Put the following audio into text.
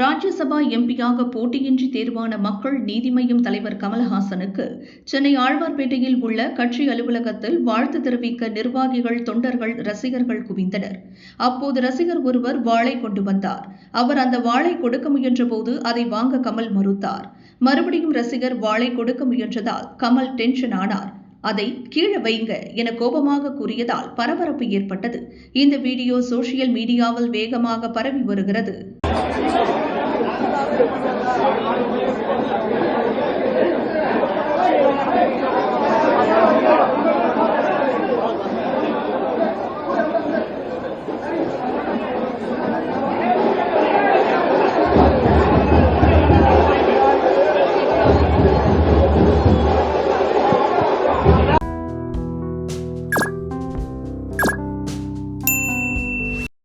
ராஜ்யசபா எம்பியாக போட்டியின்றி தேர்வான மக்கள் நீதி மய்யம் தலைவர் கமல்ஹாசனுக்கு சென்னை ஆழ்வார்பேட்டையில் உள்ள கட்சி அலுவலகத்தில் வாழ்த்து தெரிவிக்க நிர்வாகிகள் தொண்டர்கள் ரசிகர்கள் குவிந்தனர். அப்போது ரசிகர் ஒருவர் வாளை கொண்டு வந்தார். அவர் அந்த வாளை கொடுக்க முயன்றபோது அதை வாங்க கமல் மறுத்தார். மறுபடியும் ரசிகர் வாளை கொடுக்க முயன்றதால் கமல் டென்ஷன் ஆனார். அதை கீழே வைங்க என கோபமாக கூறியதால் பரபரப்பு ஏற்பட்டது. இந்த வீடியோ சோசியல் மீடியாவில் வேகமாக பரவி வருகிறது.